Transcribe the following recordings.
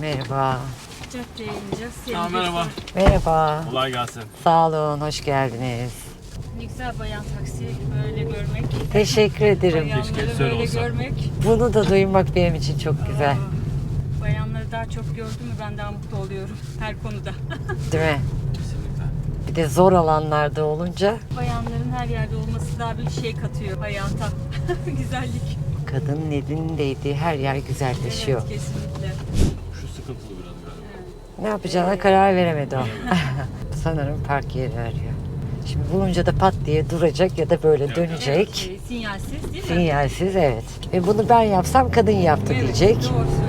Merhaba. Caddeye ineceğiz. Ha, merhaba. Merhaba. Kolay gelsin. Sağ olun, hoş geldiniz. Ne güzel bayan taksi böyle görmek. Teşekkür ederim. Keşke Bayanları güzel böyle olsa. görmek. Bunu da duymak benim için çok güzel. Aa, Bayanları daha çok gördüm mü ben daha mutlu oluyorum her konuda. Değil mi? Kesinlikle. Bir de zor alanlarda olunca Bayanların her yerde olması daha bir şey katıyor hayata. Güzellik. kadının elinin değdiği her yer güzelleşiyor. Evet kesinlikle. Şu sıkıntılı biraz galiba. Ne yapacağına karar veremedi o. Sanırım park yeri arıyor. Şimdi bulunca da pat diye duracak ya da böyle dönecek. Evet, e, sinyalsiz değil mi? Sinyalsiz evet. Ve bunu ben yapsam kadın yaptı Evet, diyecek. Doğru söylüyorsun.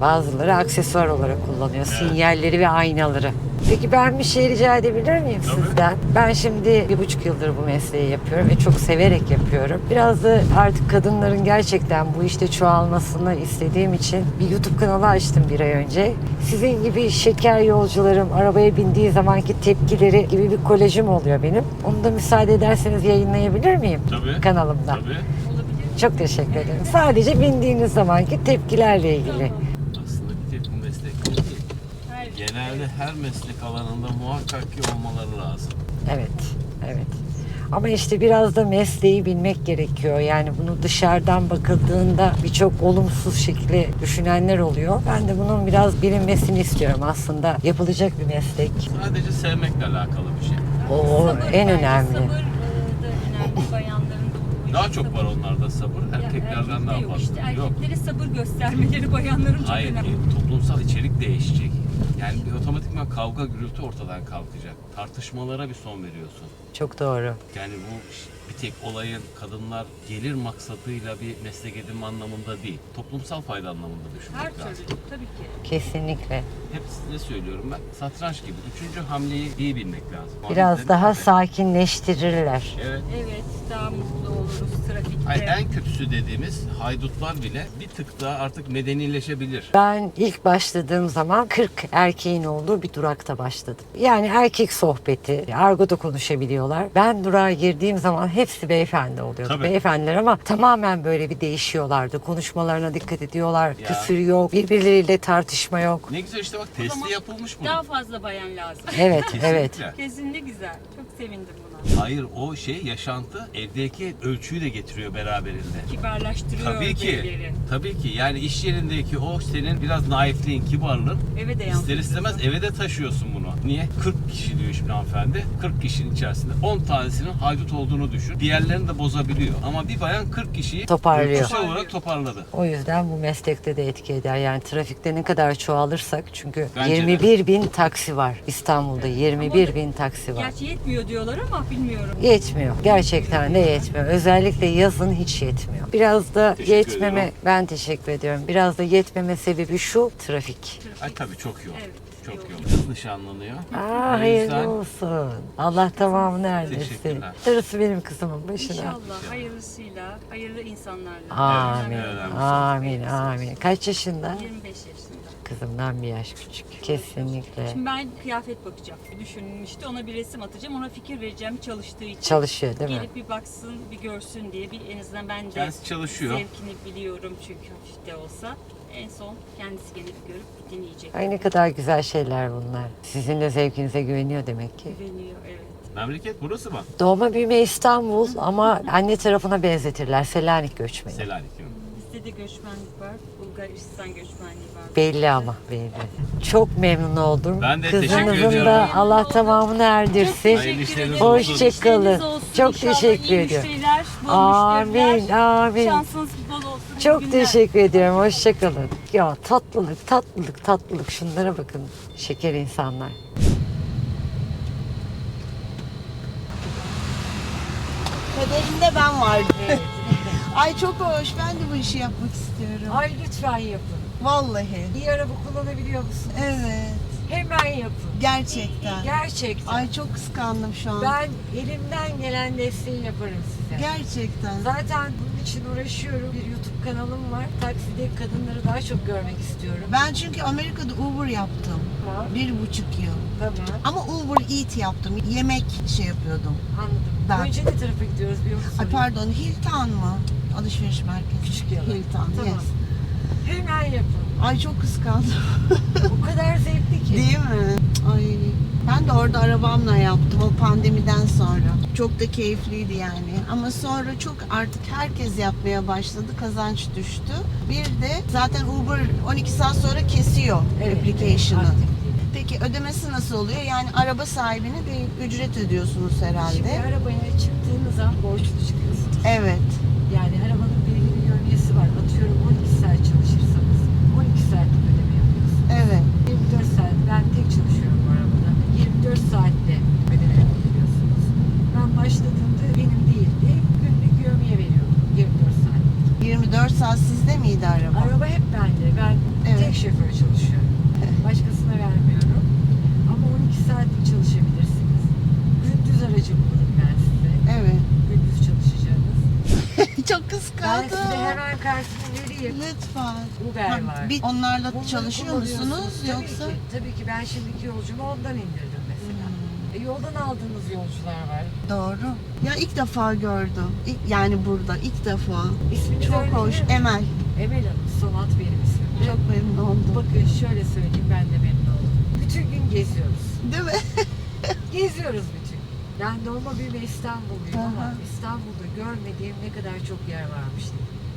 Bazıları aksesuar olarak kullanıyor. Sinyalleri ve aynaları. Peki ben bir şey rica edebilir miyim Tabii. sizden? Ben şimdi bir buçuk yıldır bu mesleği yapıyorum ve çok severek yapıyorum. Biraz da artık kadınların gerçekten bu işte çoğalmasını istediğim için bir YouTube kanalı açtım bir ay önce. Sizin gibi şeker yolcularım arabaya bindiği zamanki tepkileri gibi bir kolajım oluyor benim. Onu da müsaade ederseniz yayınlayabilir miyim? Tabii. Kanalımda. Tabii. Çok teşekkür ederim. Sadece bindiğiniz zamanki tepkilerle ilgili. Aslında bir tek bu meslek değil. Her, Genelde her meslek alanında muhakkak ki olmaları lazım. Evet, evet. Ama işte biraz da mesleği bilmek gerekiyor. Yani bunu dışarıdan bakıldığında birçok olumsuz şekilde düşünenler oluyor. Ben de bunun biraz bilinmesini istiyorum aslında. Yapılacak bir meslek. Sadece sevmekle alakalı bir şey. O Sabır en önemli. Sabır e, da önemli bu Daha işte çok sabır. var onlarda sabır. Ya Erkeklerden daha erkekte yok fazla. işte. Yok. Erkeklere sabır göstermeleri bayanların çok Hayır, önemli. e, toplumsal içerik değişecek. Yani bir otomatikman kavga gürültü ortadan kalkacak. Tartışmalara bir son veriyorsun. Çok doğru. Yani bu ş- bir tek olayın kadınlar gelir maksadıyla bir meslek edinme anlamında değil. Toplumsal fayda anlamında düşünmek Her lazım. türlü tabii ki. Kesinlikle. Hep size söylüyorum ben satranç gibi. Üçüncü hamleyi iyi bilmek lazım. Biraz Hamleleri daha sakinleştirirler. Evet. Evet daha mutlu oluruz trafikte. Ay, en kötüsü dediğimiz haydutlar bile bir tık daha artık medenileşebilir. Ben ilk başladığım zaman 40 erkeğin olduğu bir durakta başladım. Yani erkek sohbeti, argoda konuşabiliyorlar. Ben durağa girdiğim zaman hepsi beyefendi oluyordu. Tabii. Beyefendiler ama tamamen böyle bir değişiyorlardı. Konuşmalarına dikkat ediyorlar. Ya. Küfür yok, birbirleriyle tartışma yok. Ne güzel işte bak testi yapılmış bunun. Daha fazla bayan lazım. Evet, Kesinlikle. evet. Kesinlikle güzel. Çok sevindim buna. Hayır o şey yaşantı evdeki ölçüyü de getiriyor beraberinde. Kibarlaştırıyor Tabii ki. beyleri. Tabii ki. Yani iş yerindeki o senin biraz naifliğin, kibarlığın Eve de ister yansıtıyorsun. istemez eve de taşıyorsun bunu. Niye? 40 kişi diyor şimdi hanımefendi. 40 kişinin içerisinde 10 tanesinin haydut olduğunu düşün. Diğerlerini de bozabiliyor. Ama bir bayan 40 kişiyi Toparlıyor. olarak toparladı. O yüzden bu meslekte de etki eder. Yani trafikte ne kadar çoğalırsak çünkü Bence de. 21 bin taksi var. İstanbul'da 21 bin taksi var. Gerçi yetmiyor diyorlar ama bilmiyorum. Yetmiyor. Gerçekten de yetmiyor. Özellikle yazın hiç yetmiyor. Biraz da Teşekkür yetmeme, ederim. ben teşekkür ediyorum. Biraz da yetmeme sebebi şu trafik. Ay tabii çok yoğun. Evet, çok yoğun. nişanlanıyor. Aa, O hayırlı yüzden olsun. Allah tamamını erdirsin. Teşekkürler. Darısı benim kızımın başına. İnşallah hayırlısıyla, hayırlı insanlarla. Amin. Evet. Amin. Amin. Kaç yaşında? 25 yaşında. Kızımdan bir yaş küçük. Kesinlikle. Şimdi ben kıyafet bakacağım. Bir düşünmüştü. Ona bir resim atacağım. Ona fikir vereceğim çalıştığı için. Çalışıyor değil mi? Gelip bir baksın, bir görsün diye. Bir en azından ben de kendisi çalışıyor. zevkini biliyorum çünkü işte olsa. En son kendisi gelip görüp dinleyecek. Ay ne kadar güzel şeyler bunlar. Sizin de zevkinize güveniyor demek ki. Güveniyor evet. Memleket burası mı? Doğma büyüme İstanbul ama anne tarafına benzetirler. Selanik göçmeni. Selanik değil mi? Bizde de göçmenlik var. Bulgaristan göçmenliği var. Belli ama belli. Çok memnun oldum. Ben de teşekkür Kızınızın ediyorum. da Allah tamamını erdirsin. Hayırlı işleriniz Hoşça olsun. kalın. İşleriniz olsun. Çok İnşallah teşekkür ediyorum. Müşteriler, bol Amin, müşteriler. amin. Şansınız bol olsun. iyi Çok günler. teşekkür ediyorum. Hoşça kalın. Ya tatlılık, tatlılık, tatlılık. Şunlara bakın. Şeker insanlar. Kaderimde ben vardım. Ay çok hoş. Ben de bu işi yapmak istiyorum. Ay lütfen yapın. Vallahi. İyi araba kullanabiliyor musunuz? Evet. Hemen yapın. Gerçekten. Gerçekten. Ay çok kıskandım şu an. Ben elimden gelen desteği yaparım size. Gerçekten. Zaten bunun için uğraşıyorum. Bir YouTube kanalım var. Takside kadınları daha çok görmek istiyorum. Ben çünkü Amerika'da Uber yaptım. Ha, Bir buçuk yıl. Tamam. Ama Uber Eat yaptım. Yemek şey yapıyordum. Anladım. Ben- Önce ne tarafa gidiyoruz biliyor musun? Ay pardon Hilton mı? Alışveriş merkezi. Küçük yalan. Hilton. Tamam. Yes. Hemen yapın. Ay çok kıskandım. O kadar zevkli ki. Değil mi? Ay. Ben de orada arabamla yaptım o pandemiden sonra. Çok da keyifliydi yani. Ama sonra çok artık herkes yapmaya başladı. Kazanç düştü. Bir de zaten Uber 12 saat sonra kesiyor Evet, application'ı. evet. Peki ödemesi nasıl oluyor? Yani araba sahibine bir ücret ödüyorsunuz Şimdi herhalde. arabaya çıktığınız an borçlu çıkıyorsunuz. Evet. Yani arabanın belirli bir yövmiyesi var. Atıyorum 12 saat çalışırsanız 12 saatlik ödeme yapıyorsunuz. Evet. 24 saat ben tek çalışıyorum bu arabada. 24 saatte ödeme yapıyorsunuz. Ben başladığımda benim değildi. Günlük yövmiye veriyordum 24 saat. 24 saat sizde miydi araba? Araba hep bende. Ben Evet. tek şoför çalışıyorum. Başkasına vermiyorum. Ama 12 saatlik çalışabilirsiniz. Gündüz aracı bulurum ben size. Evet. Gündüz çalışacağınız. Çok Ben kıskandım. size hemen kartını vereyim. Lütfen. Bir onlarla Bunları çalışıyor kullanıyorsunuz. musunuz Tabii yoksa? Ki, tabii ki ben şimdiki yolcumu ondan indirdim mesela. Hmm. E, yoldan aldığınız yolcular var. Doğru. Ya ilk defa gördüm. İlk, yani burada ilk defa. İsminiz Çok hoş. mi? Emel. Emel Hanım. Sonat benim ismim. Çok memnun oldum. Bakın şöyle söyleyeyim ben de memnun oldum. Bütün gün geziyoruz. Değil mi? Geziyoruz bütün gün. Ben doğma büyüme İstanbulluyum ama Aha. İstanbul'da görmediğim ne kadar çok yer varmış.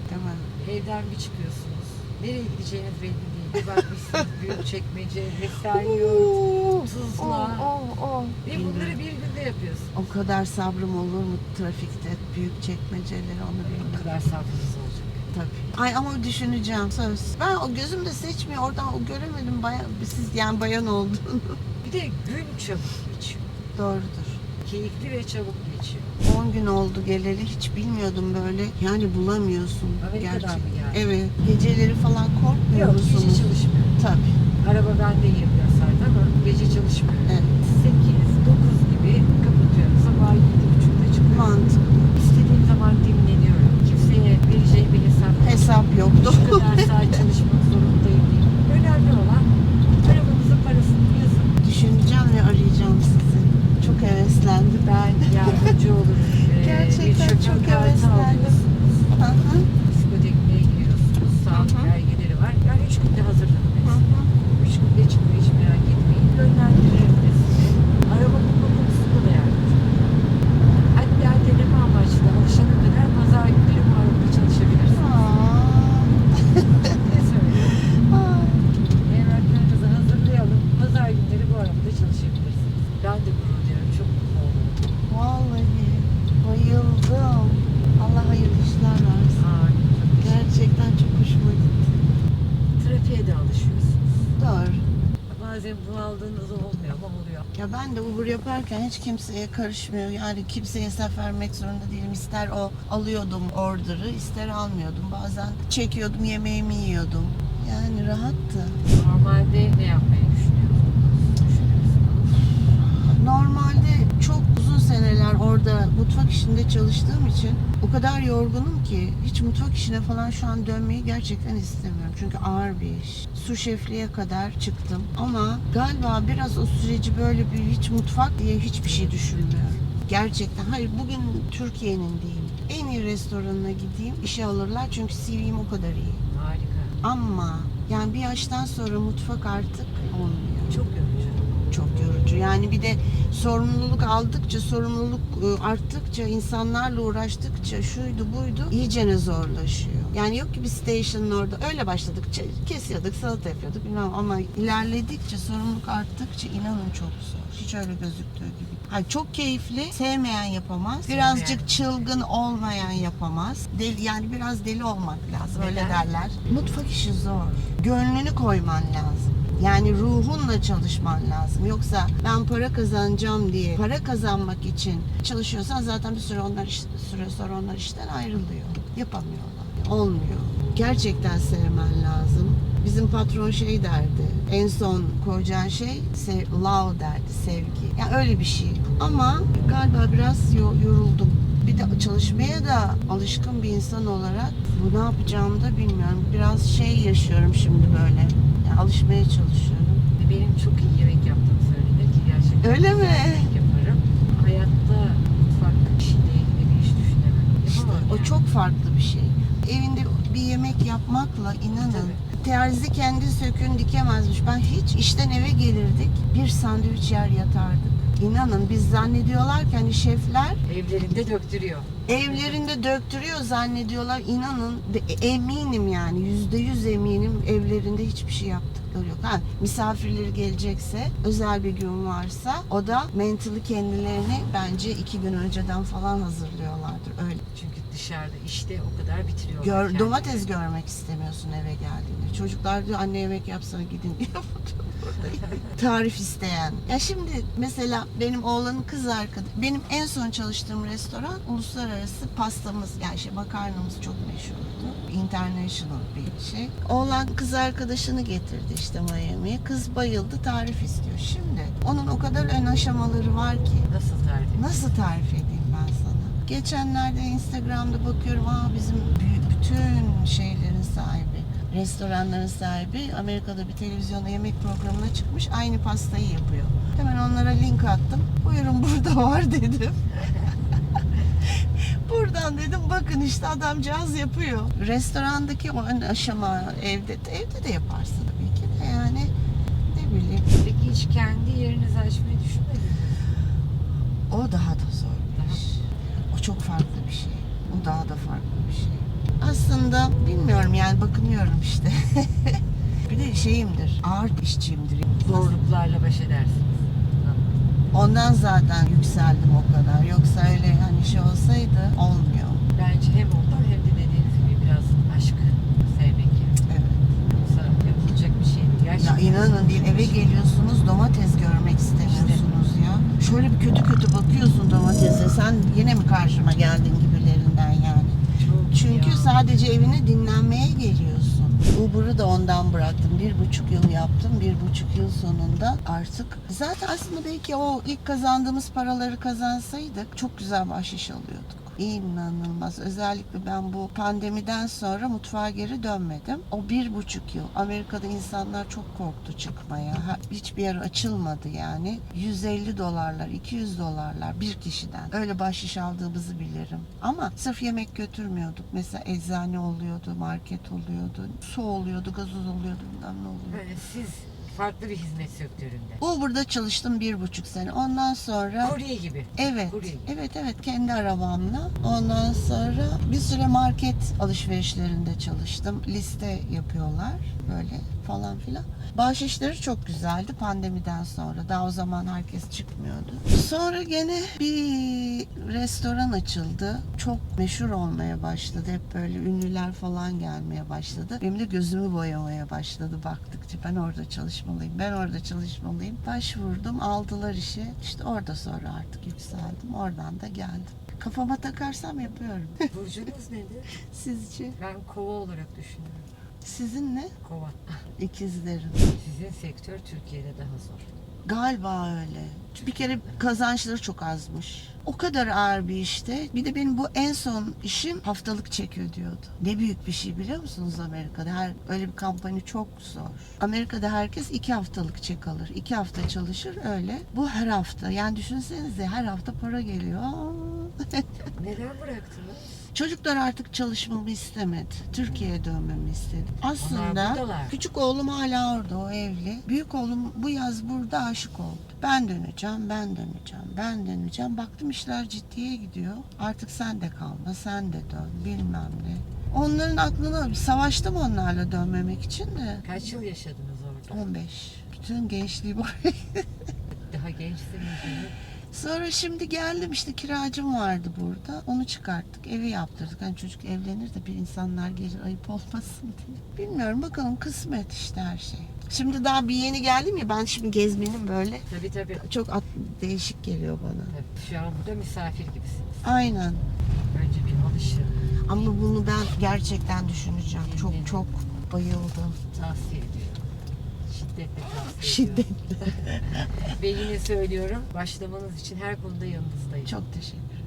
Değil mi? Evden bir çıkıyorsunuz. Nereye gideceğiniz belli değil. Bir bakmışsınız büyük çekmece, Esenyurt, Tuzla. Oh, oh, oh. Ve bunları bir günde yapıyorsun. O kadar sabrım olur mu trafikte büyük çekmeceleri onu Ne bilmiyorum. kadar sabrınız olacak. Tabii. Ay ama düşüneceğim söz. Ben o gözümde seçmiyor. Oradan o göremedim bayan, siz yani bayan olduğunu. Bir de gün çabuk geçiyor. Doğrudur. Keyifli ve çabuk geçiyor. 10 gün oldu geleli hiç bilmiyordum böyle. Yani bulamıyorsun. Amerika'dan gerçek. mı geldin? Evet. Geceleri falan korkmuyor Yok gece musunuz? çalışmıyor. Tabii. Araba bende 24 saat ama gece çalışmıyor. Evet. 8, 9 gibi kapatıyorum. Sabah 7.30'da çıkıyorum. Mantıklı. İstediğim zaman dinleniyorum. Kimseye vereceği bir hesap yok. Hesap yoktu. Şu kadar saat çalışmak zorundayım değil. Önemli olan arabanızın parasını yazın. Düşüneceğim ve arayacağım sizi. Çok heveslendim. Ben yardımcı olurum. Ee, Gerçekten bir şoför çok kartı heveslendim. alıyorsunuz. Hı hı. Diskotekliğe giriyorsunuz. Sağlık Hı hı. belgeleri var. Yani 3 günde hazırlanır. Hı hı. 3 günde çıkıyor hiç merak etmeyin. Yönlendiririm de sizi. Araba bulma konusunda da yardımcı olurum. Hatta deneme amaçlı alışana kadar pazar günleri bu arabada çalışabilirsiniz. Ne söylüyorum? Aa. Evraklarınızı hazırlayalım. Pazar günleri bu arabada çalışabilirsiniz. Ben de gurur duyuyorum. Çok mutlu oldum. Vallahi bayıldım. Allah hayırlı işler versin. Amin. Gerçekten çok hoşuma gitti. Trafiğe de alışıyorsunuz. Doğru. Bazen bunaldığınız olmuyor ama oluyor. Ya ben de Uber yaparken hiç kimseye karışmıyor. Yani kimseye hesap vermek zorunda değilim. İster o alıyordum order'ı, ister almıyordum. Bazen çekiyordum, yemeğimi yiyordum. Yani rahattı. Normalde ne yapmayı? Düşünüyorsunuz. Normalde seneler orada mutfak işinde çalıştığım için o kadar yorgunum ki hiç mutfak işine falan şu an dönmeyi gerçekten istemiyorum. Çünkü ağır bir iş. Su şefliğe kadar çıktım ama galiba biraz o süreci böyle bir hiç mutfak diye hiçbir şey düşünmüyorum. Gerçekten. Hayır bugün Türkiye'nin diyeyim. En iyi restoranına gideyim işe alırlar çünkü CV'm o kadar iyi. Harika. Ama yani bir yaştan sonra mutfak artık olmuyor Çok yorucu. Çok yorucu. Yani bir de sorumluluk aldıkça, sorumluluk e, arttıkça, insanlarla uğraştıkça şuydu buydu iyicene zorlaşıyor. Yani yok ki bir station'ın orada öyle başladık. Kesiyorduk, salata yapıyorduk bilmem ama ilerledikçe, sorumluluk arttıkça inanın çok zor. Hiç öyle gözüktüğü gibi. Hayır, çok keyifli, sevmeyen yapamaz. Birazcık çılgın olmayan yapamaz. Deli, yani biraz deli olmak lazım öyle derler. Mutfak işi zor. Gönlünü koyman lazım. Yani ruhunla çalışman lazım. Yoksa ben para kazanacağım diye para kazanmak için çalışıyorsan zaten bir süre onlar süre sonra onlar işten ayrılıyor. Yapamıyorlar. Olmuyor. Gerçekten sevmen lazım. Bizim patron şey derdi. En son koyacağın şey sev, love derdi, sevgi. Yani öyle bir şey. Ama galiba biraz yo- yoruldum. Bir de çalışmaya da alışkın bir insan olarak bu ne yapacağımı da bilmiyorum. Biraz şey yaşıyorum şimdi böyle. Yani alışmaya çalışıyorum. Benim çok iyi yemek yaptığım söylenir ki gerçekten. Öyle mi? Yemek yaparım. Hayatta mutfak işiyle ilgili bir iş düşünemem. İşte Yapamam o yani. çok farklı bir şey. evinde bir yemek yapmakla inanın Tabii. terzi kendi sökün dikemezmiş. Ben hiç işten eve gelirdik bir sandviç yer yatardık. İnanın biz zannediyorlar ki hani şefler Evlerinde döktürüyor. evlerinde döktürüyor zannediyorlar. İnanın de- eminim yani yüzde yüz eminim evlerinde hiçbir şey yaptıkları yok. Ha, misafirleri gelecekse özel bir gün varsa o da mentally kendilerini bence iki gün önceden falan hazırlıyorlardır öyle. Çünkü dışarıda işte o kadar bitiriyorlar. Gör, kendilerini. domates görmek istemiyorsun eve geldiğinde. Çocuklar diyor anne yemek yapsana gidin diyor. Tarif isteyen. Ya şimdi mesela benim oğlanın kız arkadaşı, benim en son çalıştığım restoran uluslararası pastamız, yani şey makarnamız çok meşhurdu. International bir şey. Oğlan kız arkadaşını getirdi işte Miami'ye. Kız bayıldı tarif istiyor. Şimdi onun o kadar ön aşamaları var ki. Nasıl tarif edeyim? Nasıl tarif edeyim ben sana? Geçenlerde Instagram'da bakıyorum aa bizim bü- bütün şeylerin sahibi, restoranların sahibi Amerika'da bir televizyonda yemek programına çıkmış aynı pastayı yapıyor. Hemen onlara link attım. Buyurun burada var dedim. Buradan dedim bakın işte adamcağız yapıyor. Restorandaki o ön aşama evde evde de yaparsın tabii ki de yani ne bileyim Peki hiç kendi yerinizi açmayı düşünmedin mi? o daha da zor bir iş. O çok farklı bir şey. O daha da farklı bir şey. Aslında bilmiyorum yani bakınıyorum işte. bir de şeyimdir, ağır işçiyimdir. Zorluklarla baş edersiniz. Ondan zaten yükseldim o kadar. Yoksa öyle hani şey olsaydı olmuyor. Bence hem ondan hem de dediğiniz gibi biraz aşkı sevmek yani. Evet. Yoksa yapılacak bir şey değil. Ya Gerçekten inanın bir eve geliyorsunuz domates görmek istemiyorsunuz ya. Şöyle bir kötü kötü bakıyorsun domatese. Sen yine mi karşıma geldin gibilerinden yani. Çünkü sadece evine dinlenmeye geliyorsun. Uber'ı da ondan bıraktım. Bir buçuk yıl yaptım. Bir buçuk yıl sonunda artık zaten aslında belki o ilk kazandığımız paraları kazansaydık çok güzel bahşiş alıyorduk. İnanılmaz. Özellikle ben bu pandemiden sonra mutfağa geri dönmedim. O bir buçuk yıl Amerika'da insanlar çok korktu çıkmaya. Hiçbir yer açılmadı yani. 150 dolarlar, 200 dolarlar bir kişiden. Öyle bahşiş aldığımızı bilirim. Ama sırf yemek götürmüyorduk. Mesela eczane oluyordu, market oluyordu, su oluyordu, gazoz oluyordu, bilmem ne oluyordu. Yani siz farklı bir hizmet sektöründe. Uber'da çalıştım bir buçuk sene. Ondan sonra... Kurye gibi. Evet, Kurye. evet, evet kendi arabamla. Ondan sonra bir süre market alışverişlerinde çalıştım. Liste yapıyorlar böyle falan filan. Bahşişleri çok güzeldi pandemiden sonra. Daha o zaman herkes çıkmıyordu. Sonra gene bir restoran açıldı. Çok meşhur olmaya başladı. Hep böyle ünlüler falan gelmeye başladı. Benim de gözümü boyamaya başladı baktıkça. Ben orada çalışmalıyım, ben orada çalışmalıyım. Başvurdum, aldılar işi. İşte orada sonra artık yükseldim. Oradan da geldim. Kafama takarsam yapıyorum. Burcunuz nedir? Sizce? Ben kova olarak düşünüyorum. Sizin ne? Kova. İkizlerim. Sizin sektör Türkiye'de daha zor. Galiba öyle. Bir kere kazançları çok azmış. O kadar ağır bir işte. Bir de benim bu en son işim haftalık çek ödüyordu. Ne büyük bir şey biliyor musunuz Amerika'da? Her, öyle bir kampanya çok zor. Amerika'da herkes iki haftalık çek alır. İki hafta çalışır öyle. Bu her hafta. Yani düşünsenize her hafta para geliyor. Neden bıraktınız? Çocuklar artık çalışmamı istemedi. Türkiye'ye dönmemi istedi. Aslında buradalar. küçük oğlum hala orada, o evli. Büyük oğlum bu yaz burada aşık oldu. Ben döneceğim, ben döneceğim, ben döneceğim. Baktım işler ciddiye gidiyor. Artık sen de kalma, sen de dön, bilmem ne. Onların aklına savaştım onlarla dönmemek için de. Kaç yıl yaşadınız orada? 15. Bütün gençliği oraya Daha gençsiniz? Sonra şimdi geldim işte kiracım vardı burada. Onu çıkarttık. Evi yaptırdık. Hani çocuk evlenir de bir insanlar gelir ayıp olmasın diye. Bilmiyorum bakalım kısmet işte her şey. Şimdi daha bir yeni geldim ya ben şimdi gezmenim böyle. Tabii tabii. Çok at- değişik geliyor bana. Tabii. Şu an burada misafir gibisiniz. Aynen. Önce bir alışın. Ama bunu ben gerçekten düşüneceğim. Çok çok bayıldım. Tavsiye. Şiddetle tavsiye Şiddet. ediyorum. Ve yine söylüyorum başlamanız için her konuda yanınızdayım. Çok teşekkür ederim.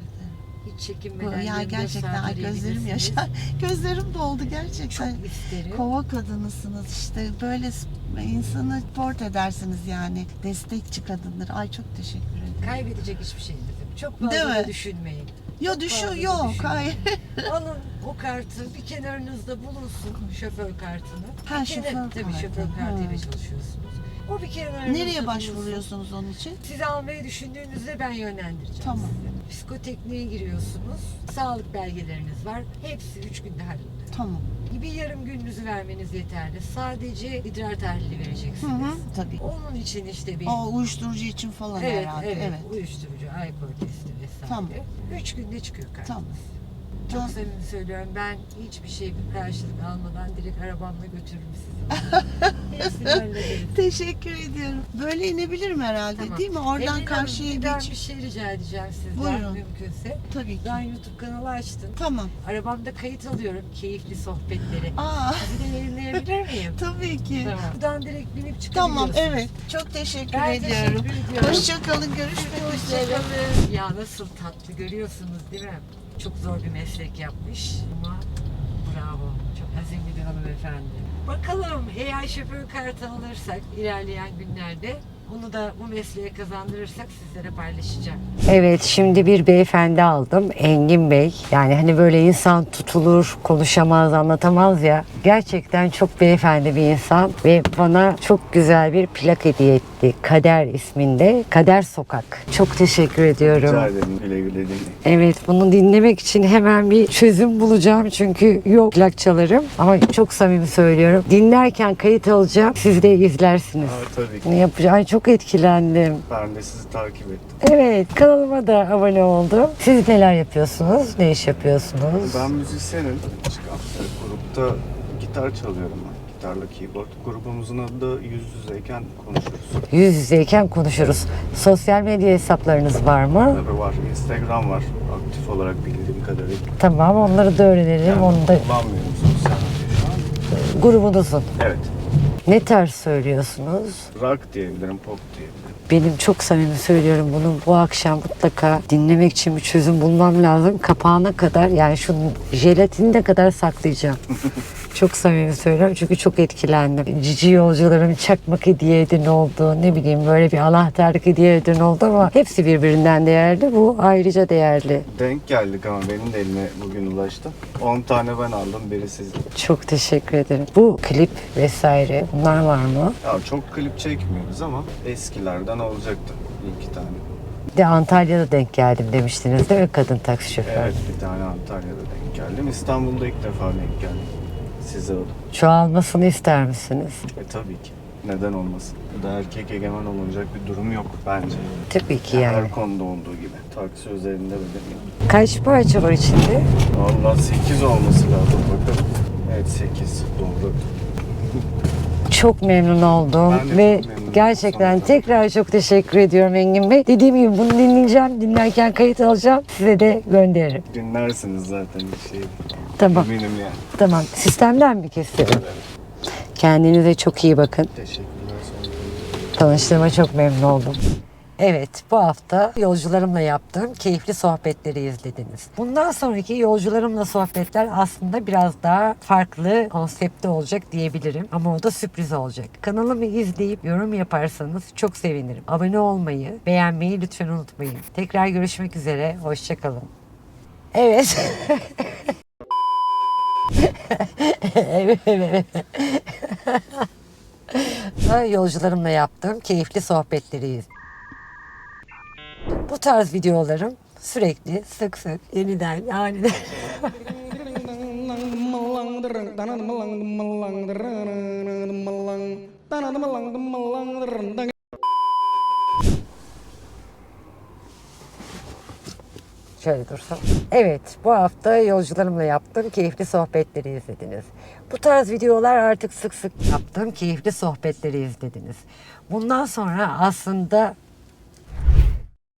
Hiç çekinmeden Ya 24 gerçekten ay gözlerim arayabilirsiniz. yaşar. Gözlerim doldu gerçekten. Çok isterim. Kova kadınısınız işte böyle s- insanı port edersiniz yani destekçi kadındır. Ay çok teşekkür ederim. Kaybedecek hiçbir şey yok. Çok Değil fazla da mi? düşünmeyin. Yo düşüyor fazla yok düşüyor. hayır. Alın o kartı bir kenarınızda bulunsun şoför kartını. Ha, Bir kenar- şoför Tabii kartı. şoför kartıyla çalışıyorsunuz. O bir kenarınızda Nereye bulunsun. başvuruyorsunuz onun için? Sizi almayı düşündüğünüzde ben yönlendireceğim Tamam. sizi. Psikotekniğe giriyorsunuz. Sağlık belgeleriniz var. Hepsi üç günde halloluyor. Tamam. Bir yarım gününüzü vermeniz yeterli. Sadece idrar tahlili Hı vereceksiniz. hı. Tabii. Onun için işte bir... O uyuşturucu için falan evet, herhalde. evet, Evet. Uyuşturucu, alkol testi vesaire. Tamam. Üç günde çıkıyor kartınız. Tamam. Çok samimi söylüyorum. Ben hiçbir şey bir karşılık almadan direkt arabamla götürürüm sizi. Hepsini hallederiz. Teşekkür ediyorum. Böyle inebilirim herhalde Tamam. değil mi? Oradan Emine Hanım, karşıya bir ben bir geç. şey rica edeceğim sizden Buyurun. mümkünse. Tabii ki. Ben YouTube kanalı açtım. Tamam. Arabamda kayıt alıyorum keyifli sohbetleri. Aa Sizi de yayınlayabilir miyim? tabii ki. Tamam. Buradan direkt binip çıkabiliyorsunuz. Tamam evet. Çok teşekkür Ben ediyorum. teşekkür ediyorum. Hoşçakalın. Görüşmek üzere. Hoşçakalın. Ya nasıl tatlı görüyorsunuz değil mi? Çok zor bir meslek yapmış ama bravo. Çok azimli bir hanımefendi. Bakalım eğer şoför kartı alırsak ilerleyen günlerde bunu da bu mesleğe kazandırırsak sizlere paylaşacağım. Evet şimdi bir beyefendi aldım Engin Bey. Yani hani böyle insan tutulur, konuşamaz, anlatamaz ya. Gerçekten çok beyefendi bir insan ve bana çok güzel bir plak hediye etti. Kader isminde. Kader Sokak. Çok teşekkür ediyorum. Rica ederim. Güle güle dinleyin. Evet bunu dinlemek için hemen bir çözüm bulacağım çünkü yok plakçalarım ama çok samimi söylüyorum. Dinlerken kayıt alacağım siz de izlersiniz. Aa, tabii ki. Ne yapacağım? Ay çok etkilendim. Ben de sizi takip ettim. Evet kanalıma da abone oldum. Siz neler yapıyorsunuz? Ne iş yapıyorsunuz? Ben müzisyenim. Çıkan grupta gitar çalıyorum ben. Gitarla keyboard. Grubumuzun adı da Yüz Yüzeyken Konuşuruz. Yüz yüzeyken konuşuruz. Sosyal medya hesaplarınız var mı? Tabii var. Instagram var. Aktif olarak bildiğim kadarıyla. Tamam onları da öğrenelim. Yani Onu da kullanmıyorum sosyal medya şu an. grubunuzun. Evet. Ne tarz söylüyorsunuz? Rock diyebilirim, pop diyebilirim. Benim çok samimi söylüyorum bunu bu akşam mutlaka dinlemek için bir çözüm bulmam lazım. Kapağına kadar yani şunun jelatinine kadar saklayacağım. çok samimi söylüyorum çünkü çok etkilendim. Cici yolcuların çakmak hediye edin oldu. Ne bileyim böyle bir anahtarlık hediye edin oldu ama hepsi birbirinden değerli. Bu ayrıca değerli. Denk geldik ama benim de elime bugün ulaştı. 10 tane ben aldım, biri sizin. Çok teşekkür ederim. Bu klip vesaire bunlar var mı? Ya çok klip çekmiyoruz ama eskilerden olacaktı. Bir iki tane. Bir de Antalya'da denk geldim demiştiniz değil mi kadın taksi şoförü? Evet, bir tane Antalya'da denk geldim. İstanbul'da ilk defa denk geldim. Size oldu. Çoğalmasını ister misiniz? E tabii ki. Neden olmasın? Bu da erkek egemen olunacak bir durum yok bence. Tabii ki yani. Her konuda olduğu gibi. Taksi özelinde böyle değil. Kaç parça var içinde? Valla 8 olması lazım bakalım. Evet 8 doğru. Çok memnun oldum Ben de ve çok memnunum. gerçekten Sonra- tekrar çok teşekkür ediyorum Engin Bey. Dediğim gibi bunu dinleyeceğim, dinlerken kayıt alacağım, size de gönderirim. Dinlersiniz zaten bir şey. Tamam, Eminim yani. tamam. Sistemden mi keselim? Kendinize çok iyi bakın. Teşekkürler. Sonra Tanıştığıma çok memnun oldum. Evet, bu hafta yolcularımla yaptığım keyifli sohbetleri izlediniz. Bundan sonraki yolcularımla sohbetler aslında biraz daha farklı konsepte olacak diyebilirim. Ama o da sürpriz olacak. Kanalımı izleyip yorum yaparsanız çok sevinirim. Abone olmayı, beğenmeyi lütfen unutmayın. Tekrar görüşmek üzere, hoşçakalın. Evet. evet, evet. Yolcularımla yaptığım keyifli sohbetleriyiz. Bu tarz videolarım sürekli sık sık yeniden aniden Şöyle dursam. Evet, bu hafta yolcularımla yaptığım keyifli sohbetleri izlediniz. Bu tarz videolar artık sık sık yaptığım keyifli sohbetleri izlediniz. Bundan sonra aslında